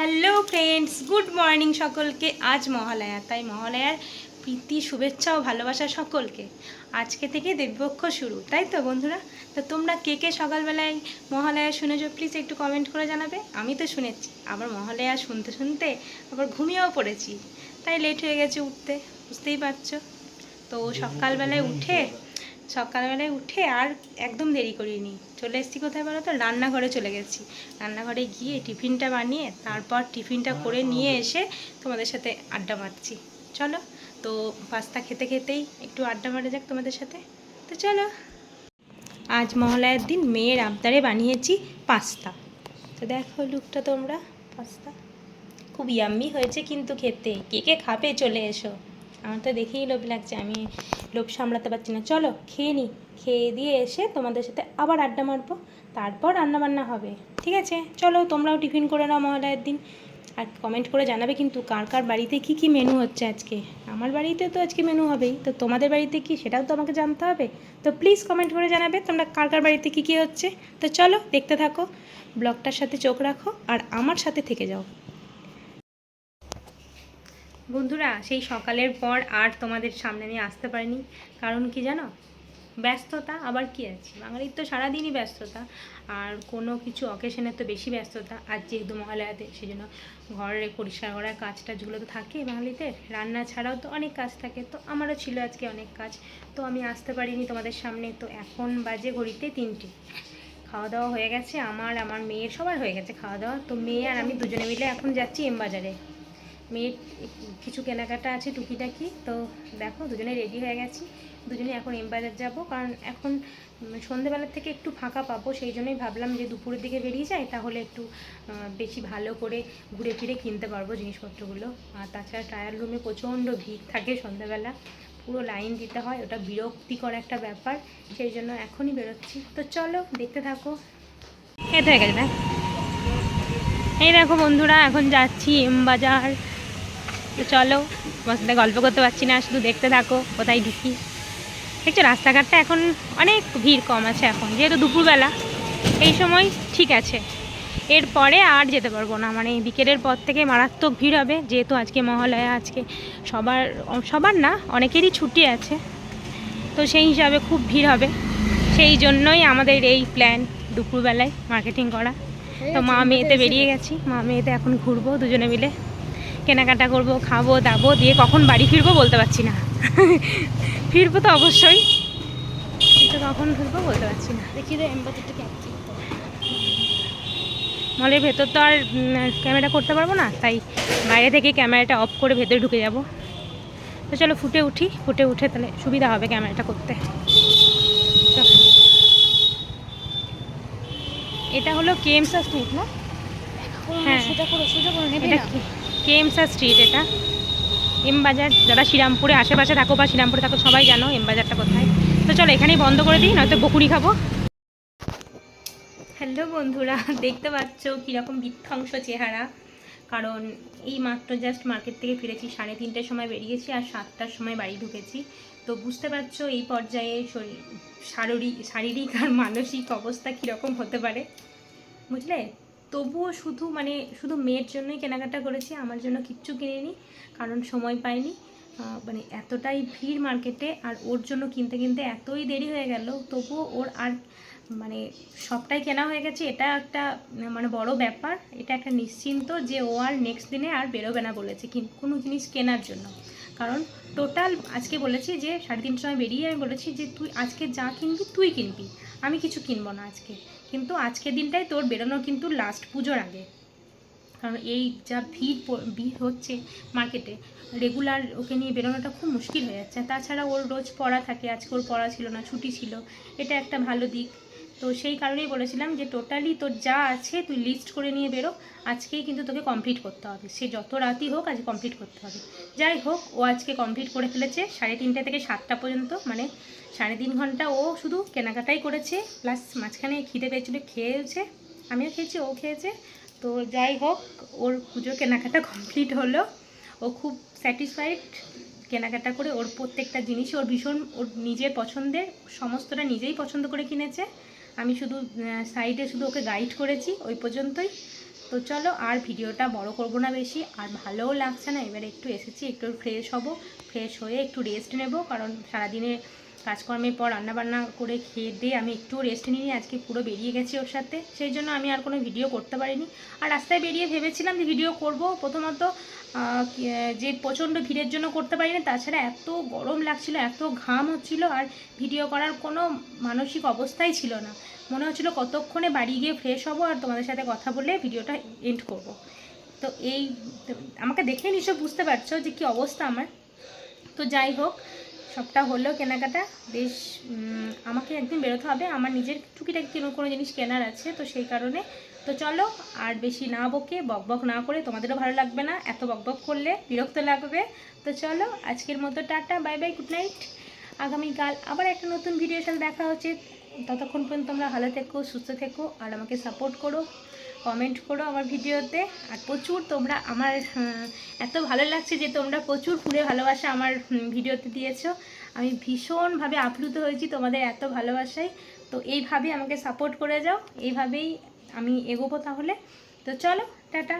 Hello friends good morning সকলকে। আজ মহালয়া, তাই মহালয়ার প্রীতি, শুভেচ্ছা ও ভালোবাসা সকলকে আজকে থেকে দেবপক্ষ শুরু, তাই তো বন্ধুরা? তো তোমরা কে কে সকালবেলায় মহালয়া শুনেছো? প্লিজ একটু কমেন্ট করে জানাবে। আমি তো শুনেছি। আবার মহালয়া শুনতে শুনতে আবার ঘুমিয়েও পড়েছি। তাই লেট হয়ে গেছে উঠতে, বুঝতেই পারছ? তো সকালবেলায় উঠে সকালবেলায় উঠে আর একদম দেরি করিনি। চলে এসেছি কোথায় বলো তো? রান্নাঘরে চলে গেছি। রান্নাঘরে গিয়ে টিফিনটা বানিয়ে তারপর টিফিনটা করে নিয়ে এসে তোমাদের সাথে আড্ডা মারছি। চলো, তো পাস্তা খেতে খেতেই একটু আড্ডা মারা যাক তোমাদের সাথে। তো চলো, আজ মহালয়ার দিন মেয়ের আবদারে বানিয়েছি পাস্তা। তো দেখো লুকটা তোমরা, পাস্তা। খুব ইয়াম্মি হয়েছে কিন্তু খেতে। কে কে খাবে চলে এসো। আমার তো দেখেই লোভ লাগছে, আমি লোভ সামলাতে পারছি না। চলো, খেয়ে নিই খেয়ে দিয়ে এসে তোমাদের সাথে আবার আড্ডা মারবো। তারপর রান্নাবান্না হবে, ঠিক আছে? চলো, তোমরাও টিফিন করে নাও মহালয়ার দিন। আর কমেন্ট করে জানাবে কিন্তু কার কার বাড়িতে কি কি মেনু হচ্ছে আজকে? আমার বাড়িতে তো আজকে মেনু হবেই। তো তোমাদের বাড়িতে কি, সেটাও তো আমাকে জানতে হবে? তো প্লিজ কমেন্ট করে জানাবে তোমরা কার কার বাড়িতে কি কি হচ্ছে। তো চলো, দেখতে থাকো। ব্লগটার সাথে চোখ রাখো আর আমার সাথে থেকে যাও। বন্ধুরা, সেই সকালের পর আর তোমাদের সামনে আমি আসতে পারিনি। কারণ কি জানো? ব্যস্ততা, আবার কি আছে? বাঙালির তো সারাদিনই ব্যস্ততা, আর কোনো কিছু অকেশনের তো বেশি ব্যস্ততা। আর যেহেতু মহালয়াতে সেই জন্য ঘরে পরিষ্কার করার কাজ টাজগুলো তো থাকে বাঙালিতে, রান্না ছাড়াও তো অনেক কাজ থাকে। তো আমারও ছিল আজকে অনেক কাজ। তো আমি আসতে পারিনি তোমাদের সামনে। তো এখন বাজে ঘড়িতে তিনটে। খাওয়া দাওয়া হয়ে গেছে। আমার আমার মেয়ের সবার হয়ে গেছে খাওয়া দাওয়া তো মেয়ে আর আমি দুজনে মিলে এখন যাচ্ছি এম বাজারে। মেয়ের কিছু কেনাকাটা আছে টুকিটাকি, তো দেখো দুজনে রেডি হয়ে গেছি। দুজনে এখন এম বাজার যাব, কারণ এখন সন্ধেবেলার থেকে একটু ফাঁকা পাবো, সেই জন্যই ভাবলাম যে দুপুরের দিকে বেরিয়ে যাই, তাহলে একটু বেশি ভালো করে ঘুরে ফিরে কিনতে পারব জিনিসপত্রগুলো। আর তাছাড়া ট্রায়াল রুমে প্রচণ্ড ভিড় থাকে সন্ধেবেলা, পুরো লাইন দিতে হয়, ওটা বিরক্তিকর একটা ব্যাপার, সেই জন্য এখনই বেরোচ্ছি। তো চলো, দেখতে থাকো। খেতে হয়ে গেছে এই দেখো বন্ধুরা, এখন যাচ্ছি এম বাজার। তো চলো তোমার সাথে গল্প করতে পারছি না শুধু দেখতে থাকো কোথায় ঢুকি। দেখছ রাস্তাঘাটটা এখন অনেক ভিড় কম আছে এখন যেহেতু দুপুরবেলা। এই সময় ঠিক আছে। এরপরে আর যেতে পারব না মানে বিকেলের পর থেকে মারাত্মক ভিড় হবে যেহেতু আজকে মহালয়া আজকে সবার সবার না অনেকেরই ছুটি আছে। তো সেই হিসাবে খুব ভিড় হবে। সেই জন্যই আমাদের এই প্ল্যান দুপুরবেলায় মার্কেটিং করা। তো মা মেয়েতে বেরিয়ে গেছি মা মেয়েতে এখন ঘুরবো দুজনে মিলে। কেনাকাটা করব খাব দাবো দিয়ে কখন বাড়ি ফিরবো বলতে পারছি না। ফিরবো তো অবশ্যই। কিন্তু কখন ফিরবো বলতে পারছি না। দেখি কি মলের ভেতর তো আর ক্যামেরা করতে পারব না তাই বাইরে থেকে ক্যামেরাটা অফ করে ভেতরে ঢুকে যাব। তো চলো ফুটে উঠি ফুটে উঠে তাহলে সুবিধা হবে ক্যামেরাটা করতে। এটা হলো কেএমসা স্ট্রিট না? হ্যাঁ। সোজা করো সোজা করো নেবে না? কেএমসা স্ট্রিট এটা। এম বাজার, যারা শ্রীরামপুরে আশেপাশে থাকো বা শ্রীরামপুরে থাকো, সবাই জানো এম বাজারটা কোথায়। তো চলো এখানেই বন্ধ করে দিই, নয়তো বকুড়ি খাব। হ্যালো বন্ধুরা, দেখতে পাচ্ছ কীরকম বিধ্বংস চেহারা। কারণ এই মাত্র জাস্ট মার্কেট থেকে ফিরেছি, সাড়ে তিনটের সময় বেরিয়েছি আর সাতটার সময় বাড়ি ঢুকেছি। তো বুঝতে পারছ এই পর্যায়ে শরীর শারীরিক শারীরিক আর মানসিক অবস্থা কীরকম হতে পারে। বুঝলে? তবুও শুধু মানে শুধু মেয়ের জন্যই কেনাকাটা করেছি, আমার জন্য কিচ্ছু কিনিনি, কারণ সময় পাইনি। মানে এতটাই ভিড় মার্কেটে আর ওর জন্য কিনতে কিনতে এতই দেরি হয়ে গেল, তবুও ওর আর মানে সবটাই কেনা হয়ে গেছে। এটা একটা মানে বড় ব্যাপার, এটা একটা নিশ্চিন্ত যে ও আর নেক্সট দিনে আর বেরোবে না বলেছে, কিন- কোনো জিনিস কেনার জন্য। কারণ টোটাল আজকে বলেছি যে সাড়ে তিনটার সময় বেরিয়ে আমি বলেছি যে তুই আজকে যা কিনবি তুই কিনবি। আমি কিছু কিনবো না আজকে। কিন্তু আজকের দিনটাই তোর বেরোনো কিন্তু লাস্ট পুজোর আগে। কারণ এই যা ভিড় ভিড় হচ্ছে মার্কেটে রেগুলার ওকে নিয়ে বেরোনোটা খুব মুশকিল হয়ে যাচ্ছে। তাছাড়া ওর রোজ পড়া থাকে, আজকে ওর পড়া ছিল না, ছুটি ছিল। এটা একটা ভালো দিক। তো সেই কারণেই বলেছিলাম যে টোটালি তোর যা আছে তুই লিস্ট করে নিয়ে বেরো। আজকেই কিন্তু তোকে কমপ্লিট করতে হবে। সে যত রাতই হোক আজ কমপ্লিট করতে হবে। যাই হোক, ও আজকে কমপ্লিট করে ফেলেছে। সাড়ে তিনটে থেকে সাতটা পর্যন্ত মানে সাড়ে তিন ঘণ্টা ও শুধু কেনাকাটাই করেছে প্লাস মাঝখানে খিদে পেয়েছিল, খেয়েছে। আমিও খেয়েছি, ও খেয়েছে। তো যাই হোক, ওর পুজোর কেনাকাটা কমপ্লিট হলো। ও খুব স্যাটিসফাইড কেনাকাটা করে ওর প্রত্যেকটা জিনিস ওর ভীষণ, ওর নিজের পছন্দের, সমস্তটা নিজেই পছন্দ করে কিনেছে। আমি শুধু সাইডে শুধু ওকে গাইড করেছি ওই পর্যন্তই। তো চলো আর ভিডিওটা বড় করব না বেশি। আর ভালোও লাগছে না, এবারে একটু এসেছি, একটু ফ্রেশ হব। ফ্রেশ হয়ে একটু রেস্ট নেব, কারণ সারাদিনে কাজকর্মের পর রান্নাবান্না করে খেয়ে দিয়ে আমি একটু রেস্ট নিয়ে আজকে পুরো বেরিয়ে গেছি ওর সাথে। সেই জন্য আমি আর কোনো ভিডিও করতে পারিনি। আর রাস্তায় বেরিয়ে ভেবেছিলাম যে ভিডিও করব, প্রথমত যে প্রচণ্ড ভিড়ের জন্য করতে পারিনি, তাছাড়া এত গরম লাগছিল, এত ঘাম হচ্ছিল আর ভিডিও করার কোনো মানসিক অবস্থাই ছিল না। মনে হচ্ছিল কতক্ষণে বাড়ি গিয়ে ফ্রেশ হব আর তোমাদের সাথে কথা বলে ভিডিওটা এন্ড করব। তো এই আমাকে দেখে নিশ্চয় বুঝতে পারছ যে কি অবস্থা আমার। তো যাই হোক সবটা হলো কেনাকাটা বেশ আমাকে একদিন বেরোতে হবে। আমার নিজের টুকিটাকি কোনো কোনো জিনিস কেনার আছে, তো সেই কারণে। তো চলো, আর বেশি না বকে, বক বক না করে তোমাদেরও ভালো লাগবে না। এত বক বক করলে বিরক্ত লাগবে। তো চলো, আজকের মতো tata, bye bye, good night. আগামীকাল আবার একটা নতুন ভিডিওর সাথে দেখা হচ্ছে। ততক্ষণ পর্যন্ত তোমরা ভালো থেকো, সুস্থ থেকো, আর আমাকে সাপোর্ট করো। কমেন্ট করো আমার ভিডিওতে। আর প্রচুর তোমরা আমার এত ভালো লাগছে যে তোমরা প্রচুর ফুলে ভালোবাসা আমার ভিডিওতে দিয়েছ। আমি ভীষণভাবে আপ্লুত হয়েছি তোমাদের এত ভালোবাসায়। তো এইভাবে আমাকে সাপোর্ট করে যাও। এইভাবেই আমি এগোবো তাহলে। তো চলো, টাটা।